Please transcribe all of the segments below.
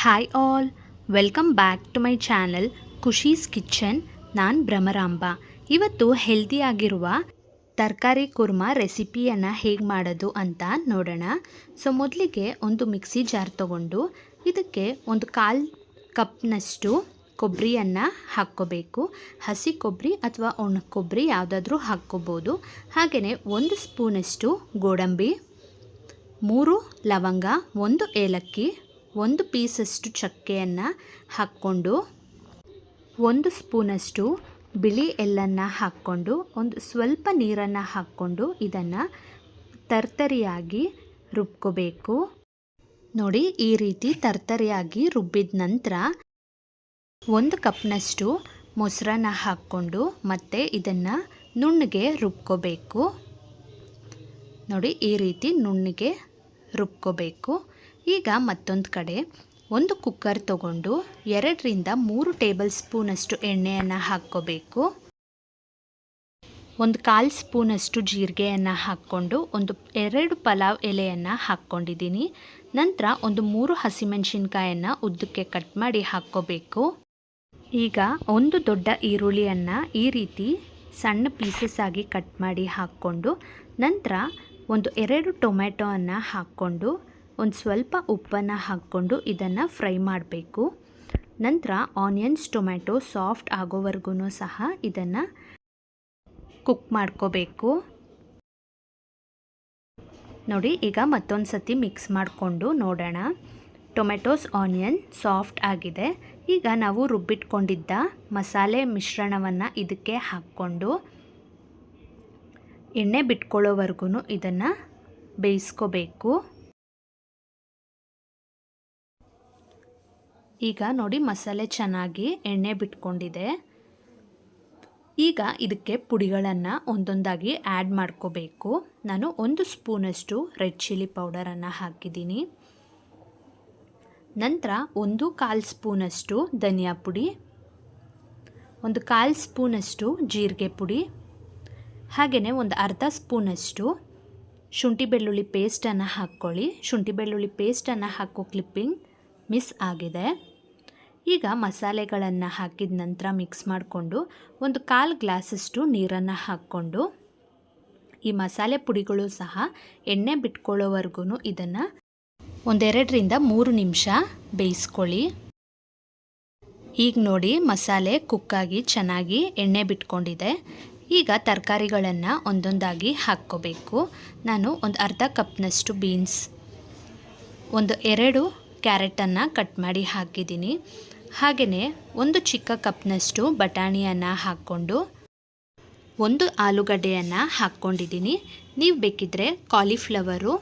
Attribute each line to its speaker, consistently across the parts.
Speaker 1: Hi all welcome back to my channel Khushi's kitchen ನಾನು ಭ್ರಮರಾಂಬ. ಇವತ್ತು ಹೆಲ್ದಿಯಾಗಿರುವ ತರಕಾರಿ ಕುರ್ಮಾ ರೆಸಿಪಿಯನ್ನು ಹೇಗೆ ಮಾಡೋದು ಅಂತ ನೋಡೋಣ. ಸೊ ಮೊದಲಿಗೆ ಒಂದು ಮಿಕ್ಸಿ ಜಾರ್ ತಗೊಂಡು ಇದಕ್ಕೆ ಒಂದು ಕಾಲು ಕಪ್ನಷ್ಟು ಕೊಬ್ಬರಿಯನ್ನು ಹಾಕ್ಕೋಬೇಕು. ಹಸಿ ಕೊಬ್ಬರಿ ಅಥವಾ ಒಣ ಕೊಬ್ಬರಿ ಯಾವುದಾದ್ರೂ ಹಾಕ್ಕೋಬೋದು. ಹಾಗೆಯೇ ಒಂದು ಸ್ಪೂನಷ್ಟು ಗೋಡಂಬಿ, ಮೂರು ಲವಂಗ, ಒಂದು ಏಲಕ್ಕಿ ಒಂದು ಪೀಸಷ್ಟು ಚಕ್ಕೆಯನ್ನು ಹಾಕ್ಕೊಂಡು, ಒಂದು ಸ್ಪೂನಷ್ಟು ಬಿಳಿ ಎಲ್ಲನ್ನು ಹಾಕ್ಕೊಂಡು, ಒಂದು ಸ್ವಲ್ಪ ನೀರನ್ನು ಹಾಕ್ಕೊಂಡು ಇದನ್ನು ತರ್ತರಿಯಾಗಿ ರುಬ್ಕೋಬೇಕು. ನೋಡಿ, ಈ ರೀತಿ ತರ್ತರಿಯಾಗಿ ರುಬ್ಬಿದ ನಂತರ ಒಂದು ಕಪ್ನಷ್ಟು ಮೊಸರನ್ನ ಹಾಕ್ಕೊಂಡು ಮತ್ತೆ ಇದನ್ನು ನುಣ್ಣಗೆ ರುಬ್ಕೋಬೇಕು. ನೋಡಿ, ಈ ರೀತಿ ನುಣ್ಣಗೆ ರುಬ್ಕೋಬೇಕು. ಈಗ ಮತ್ತೊಂದು ಕಡೆ. ಒಂದು ಕುಕ್ಕರ್ ತಗೊಂಡು ಎರಡರಿಂದ ಮೂರು ಟೇಬಲ್ ಸ್ಪೂನಷ್ಟು ಎಣ್ಣೆಯನ್ನು ಹಾಕ್ಕೋಬೇಕು. ಒಂದು ಕಾಲು ಸ್ಪೂನಷ್ಟು ಜೀರಿಗೆಯನ್ನು ಹಾಕ್ಕೊಂಡು ಒಂದು ಎರಡು ಪಲಾವ್ ಎಲೆಯನ್ನು ಹಾಕ್ಕೊಂಡಿದ್ದೀನಿ. ನಂತರ ಒಂದು ಮೂರು ಹಸಿಮೆಣಸಿನ್ಕಾಯನ್ನು ಉದ್ದಕ್ಕೆ ಕಟ್ ಮಾಡಿ ಹಾಕ್ಕೋಬೇಕು. ಈಗ ಒಂದು ದೊಡ್ಡ ಈರುಳ್ಳಿಯನ್ನು ಈ ರೀತಿ ಸಣ್ಣ ಪೀಸಸ್ ಆಗಿ ಕಟ್ ಮಾಡಿ ಹಾಕ್ಕೊಂಡು ನಂತರ ಒಂದು ಎರಡು ಟೊಮೆಟೊವನ್ನು ಹಾಕ್ಕೊಂಡು ಒಂದು ಸ್ವಲ್ಪ ಉಪ್ಪನ್ನು ಹಾಕ್ಕೊಂಡು ಇದನ್ನು ಫ್ರೈ ಮಾಡಬೇಕು. ನಂತರ ಆನಿಯನ್ಸ್ ಟೊಮೆಟೊ ಸಾಫ್ಟ್ ಆಗೋವರೆಗೂ ಸಹ ಇದನ್ನು ಕುಕ್ ಮಾಡ್ಕೋಬೇಕು. ನೋಡಿ, ಈಗ ಮತ್ತೊಂದು ಸತಿ ಮಿಕ್ಸ್ ಮಾಡಿಕೊಂಡು ನೋಡೋಣ. ಟೊಮೆಟೊಸ್ ಆನಿಯನ್ ಸಾಫ್ಟ್ ಆಗಿದೆ. ಈಗ ನಾವು ರುಬ್ಬಿಟ್ಕೊಂಡಿದ್ದ ಮಸಾಲೆ ಮಿಶ್ರಣವನ್ನು ಇದಕ್ಕೆ ಹಾಕ್ಕೊಂಡು ಎಣ್ಣೆ ಬಿಟ್ಕೊಳ್ಳೋವರೆಗೂ ಇದನ್ನು ಬೇಯಿಸ್ಕೋಬೇಕು. ಈಗ ನೋಡಿ ಮಸಾಲೆ ಚೆನ್ನಾಗಿ ಎಣ್ಣೆ ಬಿಟ್ಕೊಂಡಿದೆ. ಈಗ ಇದಕ್ಕೆ ಪುಡಿಗಳನ್ನು ಒಂದೊಂದಾಗಿ ಆ್ಯಡ್ ಮಾಡ್ಕೋಬೇಕು. ನಾನು ಒಂದು ಸ್ಪೂನಷ್ಟು ರೆಡ್ ಚಿಲ್ಲಿ ಪೌಡರನ್ನು ಹಾಕಿದ್ದೀನಿ. ನಂತರ ಒಂದು ಕಾಲು ಸ್ಪೂನಷ್ಟು ಧನಿಯಾ ಪುಡಿ, ಒಂದು ಕಾಲು ಸ್ಪೂನಷ್ಟು ಜೀರಿಗೆ ಪುಡಿ ಹಾಗೆಯೇ ಒಂದು ಅರ್ಧ ಸ್ಪೂನಷ್ಟು ಶುಂಠಿ ಬೆಳ್ಳುಳ್ಳಿ ಪೇಸ್ಟನ್ನು ಹಾಕ್ಕೊಳ್ಳಿ. ಶುಂಠಿ ಬೆಳ್ಳುಳ್ಳಿ ಪೇಸ್ಟನ್ನು ಹಾಕೋ ಕ್ಲಿಪ್ಪಿಂಗ್ ಮಿಸ್ ಆಗಿದೆ. ಈಗ ಮಸಾಲೆಗಳನ್ನು ಹಾಕಿದ ನಂತರ ಮಿಕ್ಸ್ ಮಾಡಿಕೊಂಡು ಒಂದು ಕಾಲು ಗ್ಲಾಸಷ್ಟು ನೀರನ್ನು ಹಾಕ್ಕೊಂಡು ಈ ಮಸಾಲೆ ಪುಡಿಗಳು ಸಹ ಎಣ್ಣೆ ಬಿಟ್ಕೊಳ್ಳೋವರೆಗೂ ಇದನ್ನು ಒಂದೆರಡರಿಂದ ಮೂರು ನಿಮಿಷ ಬೇಯಿಸ್ಕೊಳ್ಳಿ. ಈಗ ನೋಡಿ ಮಸಾಲೆ ಕುಕ್ಕಾಗಿ ಚೆನ್ನಾಗಿ ಎಣ್ಣೆ ಬಿಟ್ಕೊಂಡಿದೆ. ಈಗ ತರಕಾರಿಗಳನ್ನು ಒಂದೊಂದಾಗಿ ಹಾಕ್ಕೋಬೇಕು. ನಾನು ಒಂದು ಅರ್ಧ ಕಪ್ನಷ್ಟು ಬೀನ್ಸ್, ಒಂದು ಎರಡು ಕ್ಯಾರೆಟನ್ನು ಕಟ್ ಮಾಡಿ ಹಾಕಿದ್ದೀನಿ. ಹಾಗೆಯೇ ಒಂದು ಚಿಕ್ಕ ಕಪ್ನಷ್ಟು ಬಟಾಣಿಯನ್ನು ಹಾಕ್ಕೊಂಡು, ಒಂದು ಆಲೂಗಡ್ಡೆಯನ್ನು ಹಾಕ್ಕೊಂಡಿದ್ದೀನಿ. ನೀವು ಬೇಕಿದ್ದರೆ ಕಾಲಿಫ್ಲವರು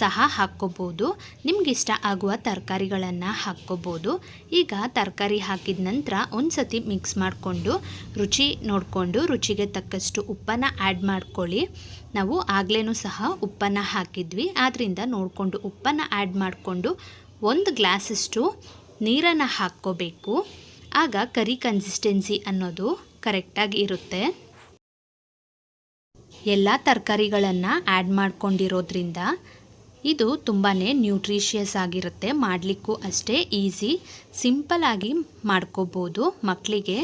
Speaker 1: ಸಹ ಹಾಕ್ಕೋಬೋದು. ನಿಮಗಿಷ್ಟ ಆಗುವ ತರಕಾರಿಗಳನ್ನು ಹಾಕ್ಕೋಬೋದು. ಈಗ ತರಕಾರಿ ಹಾಕಿದ ನಂತರ ಒಂದು ಸತಿ ಮಿಕ್ಸ್ ಮಾಡಿಕೊಂಡು, ರುಚಿ ನೋಡಿಕೊಂಡು, ರುಚಿಗೆ ತಕ್ಕಷ್ಟು ಉಪ್ಪನ್ನು ಆ್ಯಡ್ ಮಾಡ್ಕೊಳ್ಳಿ. ನಾವು ಆಗಲೇ ಸಹ ಉಪ್ಪನ್ನು ಹಾಕಿದ್ವಿ. ಆದ್ದರಿಂದ ನೋಡಿಕೊಂಡು ಉಪ್ಪನ್ನು ಆ್ಯಡ್ ಮಾಡಿಕೊಂಡು, ಒಂದು ಗ್ಲಾಸಷ್ಟು ನೀರನ್ನು ಹಾಕ್ಕೋಬೇಕು. ಆಗ ಕರಿ ಕನ್ಸಿಸ್ಟೆನ್ಸಿ ಅನ್ನೋದು ಕರೆಕ್ಟಾಗಿ ಇರುತ್ತೆ. ಎಲ್ಲ ತರಕಾರಿಗಳನ್ನು ಆ್ಯಡ್ ಮಾಡ್ಕೊಂಡಿರೋದ್ರಿಂದ ಇದು ತುಂಬಾ ನ್ಯೂಟ್ರಿಷಿಯಸ್ ಆಗಿರುತ್ತೆ. ಮಾಡಲಿಕ್ಕೂ ಅಷ್ಟೇ ಈಸಿ ಸಿಂಪಲಾಗಿ ಮಾಡ್ಕೋಬೋದು. ಮಕ್ಕಳಿಗೆ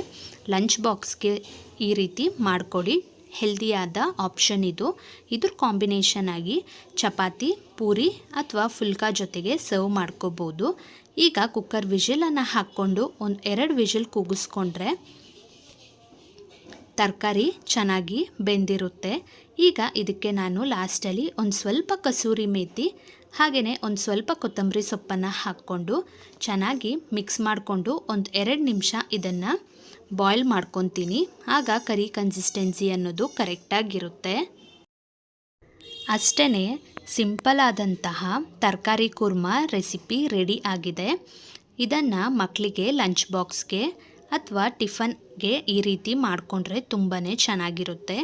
Speaker 1: ಲಂಚ್ ಬಾಕ್ಸ್ಗೆ ಈ ರೀತಿ ಮಾಡಿಕೊಡಿ. ಹೆಲ್ದಿಯಾದ ಆಪ್ಷನ್ ಇದು. ಇದ್ರ ಕಾಂಬಿನೇಷನ್ ಆಗಿ ಚಪಾತಿ, ಪೂರಿ ಅಥವಾ ಫುಲ್ಕಾ ಜೊತೆಗೆ ಸರ್ವ್ ಮಾಡ್ಕೋಬೋದು. ಈಗ ಕುಕ್ಕರ್ ವಿಷಲನ್ನು ಹಾಕ್ಕೊಂಡು ಒಂದು ಎರಡು ವಿಷಲ್ ಕೂಗಿಸ್ಕೊಂಡ್ರೆ ತರಕಾರಿ ಚೆನ್ನಾಗಿ ಬೆಂದಿರುತ್ತೆ. ಈಗ ಇದಕ್ಕೆ ನಾನು ಲಾಸ್ಟಲ್ಲಿ ಒಂದು ಸ್ವಲ್ಪ ಕಸೂರಿ ಮೇಥಿ ಹಾಗೆಯೇ ಒಂದು ಸ್ವಲ್ಪ ಕೊತ್ತಂಬರಿ ಸೊಪ್ಪನ್ನು ಹಾಕ್ಕೊಂಡು ಚೆನ್ನಾಗಿ ಮಿಕ್ಸ್ ಮಾಡಿಕೊಂಡು ಒಂದು ಎರಡು ನಿಮಿಷ ಇದನ್ನು ಬಾಯ್ಲ್ ಮಾಡ್ಕೊತೀನಿ. ಆಗ ಕರಿ ಕನ್ಸಿಸ್ಟೆನ್ಸಿ ಅನ್ನೋದು ಕರೆಕ್ಟಾಗಿರುತ್ತೆ ಅಷ್ಟೇ ಸಿಂಪಲ್ ಆದಂತಹ ತರಕಾರಿ ಕುರ್ಮಾ ರೆಸಿಪಿ ರೆಡಿ ಆಗಿದೆ. ಇದನ್ನು ಮಕ್ಕಳಿಗೆ ಲಂಚ್ ಬಾಕ್ಸ್ಗೆ ಅಥವಾ ಟಿಫನ್ಗೆ ಈ ರೀತಿ ಮಾಡಿಕೊಂಡ್ರೆ ತುಂಬಾ ಚೆನ್ನಾಗಿರುತ್ತೆ.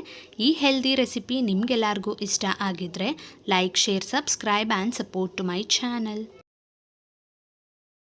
Speaker 1: ಈ ಹೆಲ್ದಿ ರೆಸಿಪಿ ನಿಮಗೆಲ್ಲರಿಗೂ ಇಷ್ಟ ಆಗಿದ್ರೆ like, share, subscribe and support to my channel.